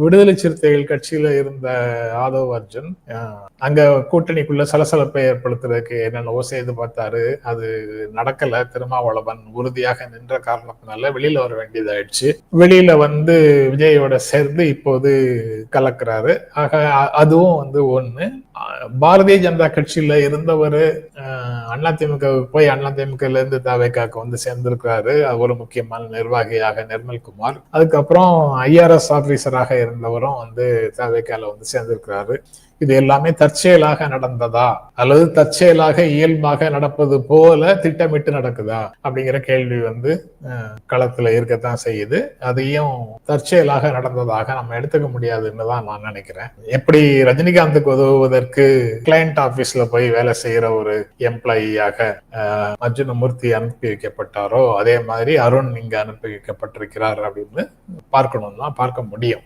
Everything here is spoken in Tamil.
விடுதலை சிறுத்தைகள் கட்சியில இருந்த ஆதவ் அர்ஜுன் அங்க கூட்டணிக்குள்ள சலசலப்பை ஏற்படுத்துறதுக்கு என்னென்னவோ செய்து பார்த்தாரு அது நடக்கல. திருமாவளவன் உறுதியாக நின்ற காரணத்தினால வெளியில வர வேண்டியதாயிடுச்சு. வெளியில வந்து விஜயோட சேர்ந்து இப்போது கலக்குறாரு. ஆக அதுவும் வந்து ஒண்ணு. பாரதிய ஜனதா கட்சியில இருந்தவர் அதிமுக போய் அதிமுகல இருந்து தவேக்காக்கு வந்து சேர்ந்திருக்கிறாரு. அவர் ஒரு முக்கியமான நிர்வாகியாக நிர்மல்குமார். அதுக்கப்புறம் ஐஆர்எஸ் ஆபீசராக இருந்தவரும் வந்து தவேக்கால வந்து சேர்ந்திருக்கிறாரு. இது எல்லாமே தற்செயலாக நடந்ததா? அல்லது தற்செயலாக இயல்பாக நடப்பது போல திட்டமிட்டு நடக்குதா? அப்படிங்கிற கேள்வி வந்து களத்துல இருக்கத்தான் செய்யுது. அதையும் தற்செயலாக நடந்ததாக நம்ம எடுத்துக்க முடியாதுன்னு தான் நான் நினைக்கிறேன். எப்படி ரஜினிகாந்துக்கு உதவுவதற்கு கிளையண்ட் ஆபீஸ்ல போய் வேலை செய்யற ஒரு எம்ப்ளாயியாக அர்ஜுனமூர்த்தி அனுப்பி வைக்கப்பட்டாரோ அதே மாதிரி அருண் இங்க அனுப்பி வைக்கப்பட்டிருக்கிறார் அப்படின்னு பார்க்கணும்னா பார்க்க முடியும்.